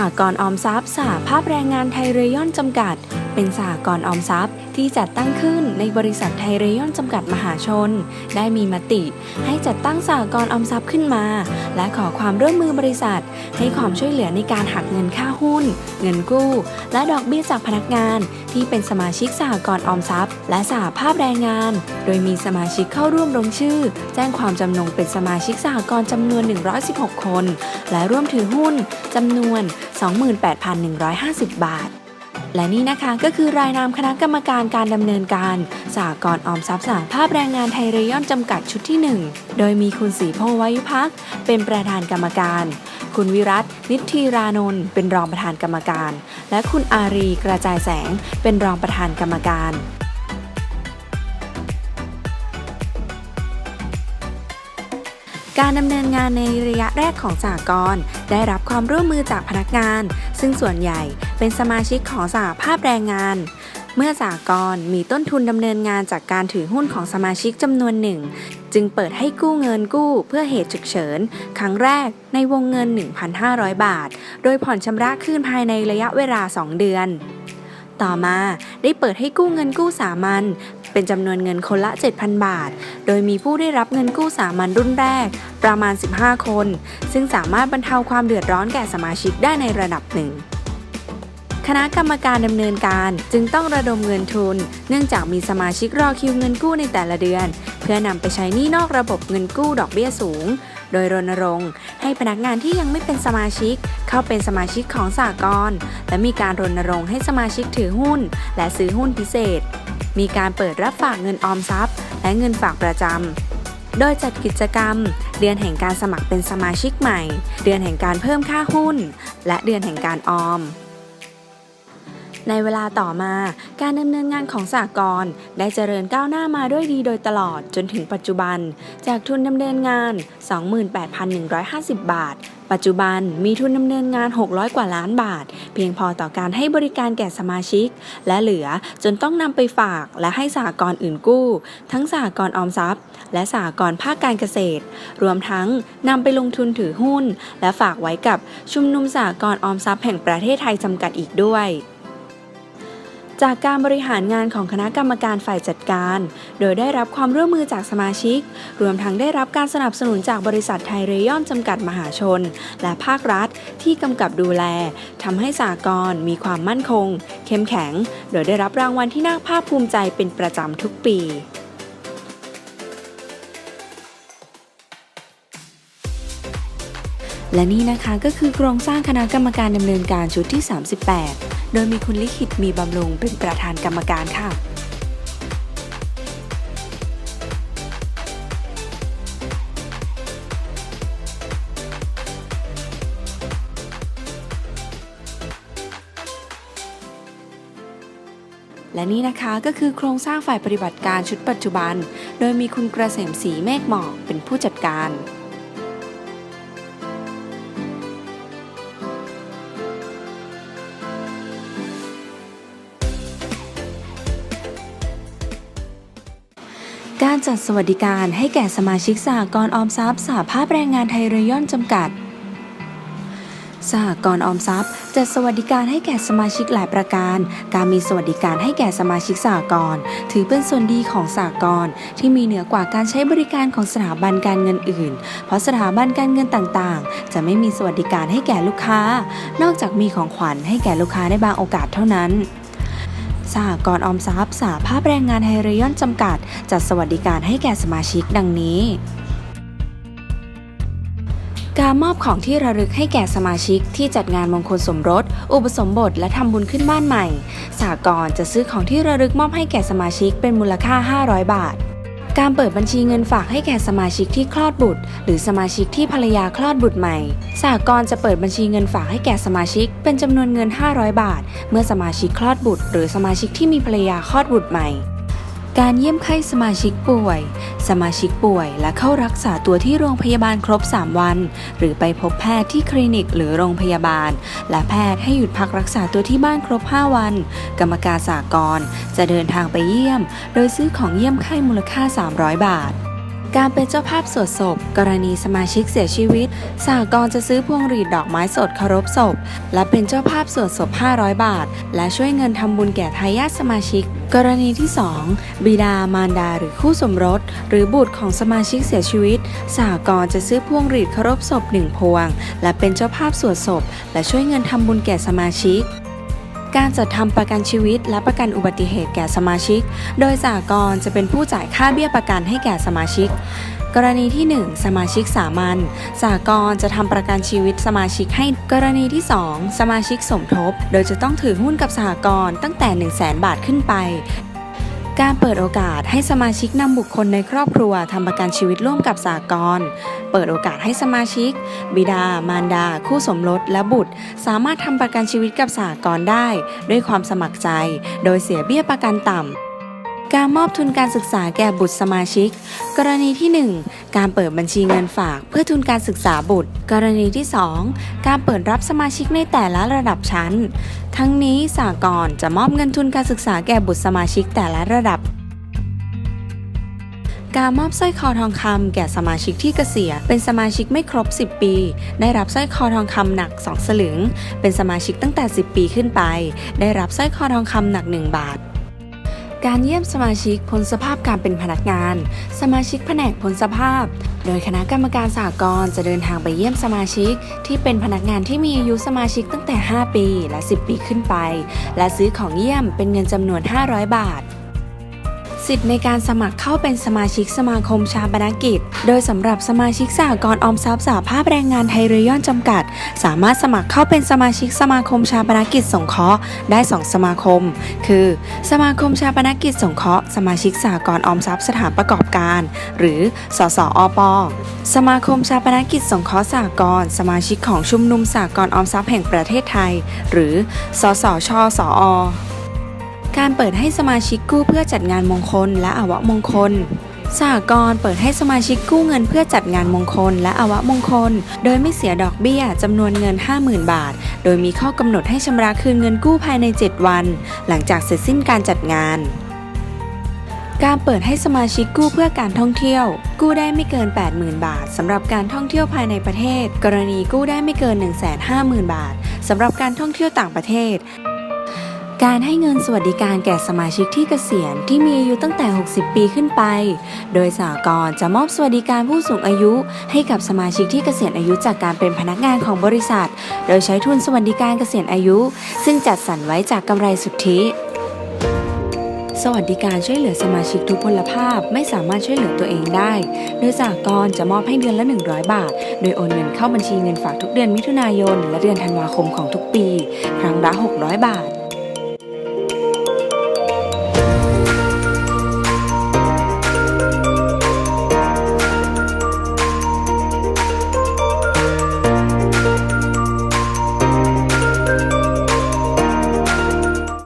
หกรณ์ออมทรัพย์สหภาพแรงงานไทยเรย่อนจำกัด เป็นสหกรณ์ออมทรัพย์ที่จัดตั้งขึ้นในบริษัทไทยเรยอนจำกัดมหาชน ได้มีมติ ให้จัดตั้งสหกรณ์ออมทรัพย์ขึ้นมา และขอความร่วมมือบริษัท ให้ความช่วยเหลือในการหักเงินค่าหุ้น เงินกู้ และดอกเบี้ยจากพนักงาน ที่เป็นสมาชิกสหกรณ์ออมทรัพย์ และสหภาพแรงงาน โดยมีสมาชิกเข้าร่วมลงชื่อ แจ้งความจำนงเป็นสมาชิกสหกรณ์จำนวน 116 คน และร่วมถือหุ้นจำนวน 28,150 บาท และนี่นะคะก็คือรายนามคณะกรรมการการดำเนินการสหกรออมทรัพย์สหภาพแรงงานไทยเรยอนจำกัดชุดที่ 1 โดยมีคุณศรีโพวายุพักษ์เป็นประธานกรรมการ คุณวิรัตนิทธีรานนท์เป็นรองประธานกรรมการ และคุณอารีกระจายแสงเป็นรองประธานกรรมการการดำเนินงานในระยะแรกของสหกรได้รับความร่วมมือจากพนักงาน ซึ่งส่วนใหญ่ เป็นสมาชิกของสหภาพแรงงาน เมื่อสหกรมีต้นทุนดำเนินงานจากการถือหุ้นของสมาชิกจำนวนหนึ่ง จึงเปิดให้กู้เงินกู้เพื่อเหตุฉุกเฉิน ครั้งแรกในวงเงิน 1,500 บาท โดยผ่อนชำระคืนภายในระยะเวลา 2 เดือน ต่อมาได้เปิดให้กู้เงินกู้สามัญเป็นจำนวนเงินคนละ 7,000 บาท โดยมีผู้ได้รับเงินกู้สามัญรุ่นแรก ประมาณ 15 คน ซึ่งสามารถบรรเทาความเดือดร้อนแก่สมาชิกได้ในระดับหนึ่ง คณะกรรมการดำเนินการจึงต้องระดมเงินทุน เนื่องจากมีสมาชิกรอคิวเงินกู้ในแต่ละเดือน เพื่อนำไปใช้หนี้นอกระบบเงินกู้ดอกเบี้ยสูง โดยรณรงค์ให้พนักงานที่ยังไม่เป็นสมาชิก เข้าเป็นสมาชิกของสหกรณ์และมีการรณรงค์ให้สมาชิกถือหุ้น และซื้อหุ้นพิเศษ มีการเปิดรับฝากเงินออมทรัพย์ และเงินฝากประจำโดยจัดกิจกรรม เดือนแห่งการสมัครเป็นสมาชิกใหม่ เดือนแห่งการเพิ่มค่าหุ้น และเดือนแห่งการออม ในเวลาต่อมา การดำเนินงานของสหกรณ์ได้เจริญก้าวหน้ามาด้วยดีโดยตลอดจนถึงปัจจุบัน จากทุนดำเนินงาน 28,150 บาท ปัจจุบันมีทุนดำเนินงาน 600 กว่าล้านบาท เพียงพอต่อการให้บริการแก่สมาชิก และเหลือจนต้องนำไปฝากและให้สหกรณ์อื่นกู้ ทั้งสหกรณ์ออมทรัพย์ และสหกรณ์ภาคการเกษตร รวมทั้งนำไปลงทุนถือหุ้น และฝากไว้กับชุมนุมสหกรณ์ออมทรัพย์แห่งประเทศไทยจำกัดอีกด้วย จากการบริหารงานของคณะกรรมการฝ่ายจัดการ โดยได้รับความร่วมมือจากสมาชิก รวมทั้งได้รับการสนับสนุนจากบริษัทไทยเรย่อนจำกัดมหาชน และภาครัฐที่กำกับดูแลทำให้สากลมีความมั่นคง เข้มแข็ง โดยได้รับรางวัลที่น่าภาคภูมิใจเป็นประจำทุกปี และนี่นะคะก็คือโครงสร้างคณะกรรมการดำเนินการชุดที่ 38 โดยมีคุณลิขิตมีบำรุงเป็นประธานกรรมการค่ะและนี่นะคะก็คือโครงสร้างฝ่ายปฏิบัติการชุดปัจจุบัน โดยมีคุณกระเสมสีเมฆหมอกเป็นผู้จัดการ การจัดสวัสดิการให้แก่สมาชิกสหกรณ์ออมทรัพย์สหภาพแรงงานไทยเรย่อนจำกัด สหกรณ์ออมทรัพย์ จัดสวัสดิการให้แก่สมาชิกหลายประการ การมีสวัสดิการให้แก่สมาชิกสหกรณ์ถือเป็นส่วนดีของสหกรณ์ที่มีเหนือกว่าการใช้บริการของสถาบันการเงินอื่น เพราะสถาบันการเงินต่างๆ จะไม่มีสวัสดิการให้แก่ลูกค้า นอกจากมีของขวัญให้แก่ลูกค้าในบางโอกาสเท่านั้น สหกรณ์ออมทรัพย์สาภาพแรงงานไฮเรยอนจำกัด จัดสวัสดิการให้แก่สมาชิกดังนี้ การมอบของที่ระลึกให้แก่สมาชิกที่จัดงานมงคลสมรส อุปสมบท และทำบุญขึ้นบ้านใหม่สหกรณ์จะซื้อของที่ระลึกมอบให้แก่สมาชิกเป็นมูลค่า 500 บาท การเปิดบัญชีเงินฝากให้แก่สมาชิกที่คลอดบุตร หรือสมาชิกที่ภรรยาคลอดบุตรใหม่สหกรณ์จะเปิดบัญชีเงินฝากให้แก่สมาชิก เป็นจำนวนเงิน 500 บาท เมื่อสมาชิกคลอดบุตร หรือสมาชิกที่มีภรรยาคลอดบุตรใหม่ การเยี่ยมไข้สมาชิกป่วย สมาชิกป่วยและเข้ารักษาตัวที่โรงพยาบาลครบ 3 วัน หรือไปพบแพทย์ที่คลินิกหรือโรงพยาบาล และแพทย์ให้หยุดพักรักษาตัวที่บ้านครบ 5 วัน กรรมการสากลจะเดินทางไปเยี่ยม โดยซื้อของเยี่ยมไข้มูลค่า 300 บาท การเป็นเจ้าภาพสวดศพ กรณีสมาชิกเสียชีวิตสหกรณ์จะซื้อพวงหรีดดอกไม้สดเคารพศพ และเป็นเจ้าภาพสวดศพ 500 บาท และช่วยเงินทำบุญแก่ทายาทสมาชิก กรณีที่ 2 บิดามารดาหรือคู่สมรส หรือบุตรของสมาชิกเสียชีวิตสหกรณ์จะซื้อพวงหรีดเคารพศพหนึ่งพวง และเป็นเจ้าภาพสวดศพ และช่วยเงินทำบุญแก่สมาชิก การจัดทำประกันชีวิตและประกันอุบัติเหตุแก่สมาชิก โดยสหกรณ์จะเป็นผู้จ่ายค่าเบี้ยประกันให้แก่สมาชิก กรณีที่ 1 สมาชิกสามัญสหกรณ์จะทำประกันชีวิตสมาชิกให้กรณีที่ 2 สมาชิกสมทบ โดยจะต้องถือหุ้นกับสหกรณ์ตั้งแต่ 1 0 0 0 0แบาทขึ้นไป การเปิดโอกาสให้สมาชิกนำบุคคลในครอบครัวทำประกันชีวิตร่วมกับสากลเปิดโอกาสให้สมาชิก บิดา มารดา คู่สมรส และบุตร สามารถทำประกันชีวิตกับสากลได้ ด้วยความสมัครใจ โดยเสียเบี้ยประกันต่ำ การมอบทุนการศึกษาแก่บุตรสมาชิก กรณีที่ 1 การเปิดบัญชีเงินฝากเพื่อทุนการศึกษาบุตร กรณีที่ 2 การเปิดรับสมาชิกในแต่ละระดับชั้น ทั้งนี้สากลจะมอบเงินทุนการศึกษาแก่บุตรสมาชิกแต่ละระดับการมอบสร้อยคอทองคำแก่สมาชิกที่เกษียณเป็นสมาชิกไม่ครบ 10 ปี ได้รับสร้อยคอทองคำหนัก 2 สลึง เป็นสมาชิกตั้งแต่ 10 ปีขึ้นไป ได้รับสร้อยคอทองคำหนัก 1 บาท การเยี่ยมสมาชิกพ้นสภาพการเป็นพนักงาน สมาชิกแผนกพ้นสภาพ โดยคณะกรรมการสหกรณ์จะเดินทางไปเยี่ยมสมาชิก ที่เป็นพนักงานที่มีอายุสมาชิกตั้งแต่ 5 ปีและ 10 ปีขึ้นไป และซื้อของเยี่ยมเป็นเงินจำนวน 500 บาท สิทธิ์ในการสมัครเข้าเป็นสมาชิกสมาคมชาปนกิจ โดยสำหรับสมาชิกสหกรณ์ออมทรัพย์สหภาพแรงงานไทยเรย่อนจำกัด สามารถสมัครเข้าเป็นสมาชิกสมาคมชาปนกิจสงเคราะห์ได้ 2 สมาคม คือ สมาคมชาปนกิจสงเคราะห์สมาชิกสหกรณ์ออมทรัพย์สถานประกอบการ หรือสสอปสมาคมชาปนกิจสงเคราะห์สหกรณ์สมาชิกของชุมนุมสหกรณ์ออมทรัพย์แห่งประเทศไทย หรือ สสชสอ การเปิดให้สมาชิกกู้เพื่อจัดงานมงคลและอวมงคลสหกรณ์เปิดให้สมาชิกกู้เงินเพื่อจัดงานมงคลและอวมงคล โดยไม่เสียดอกเบี้ยจำนวนเงิน 50,000 บาท โดยมีข้อกำหนดให้ชำระคืนเงินกู้ภายใน 7 วัน หลังจากเสร็จสิ้นการจัดงาน การเปิดให้สมาชิกกู้เพื่อการท่องเที่ยว กู้ได้ไม่เกิน 80,000 บาทสำหรับการท่องเที่ยวภายในประเทศ กรณีกู้ได้ไม่เกิน 150,000 บาทสำหรับการท่องเที่ยวต่างประเทศ การให้เงินสวัสดิการแก่สมาชิกที่เกษียณที่มีอายุตั้งแต่ 60 ปีขึ้นไป โดยสหกรณ์จะมอบสวัสดิการผู้สูงอายุ ให้กับสมาชิกที่เกษียณอายุจากการเป็นพนักงานของบริษัท โดยใช้ทุนสวัสดิการเกษียณอายุ ซึ่งจัดสรรไว้จากกำไรสุทธิ สวัสดิการช่วยเหลือสมาชิกทุกพลภาพไม่สามารถช่วยเหลือตัวเองได้ โดยสหกรณ์จะมอบให้เดือนละ 100 บาท โดยโอนเงินเข้าบัญชีเงินฝากทุกเดือนมิถุนายน และเดือนธันวาคมของทุกปี ครั้งละ 600 บาท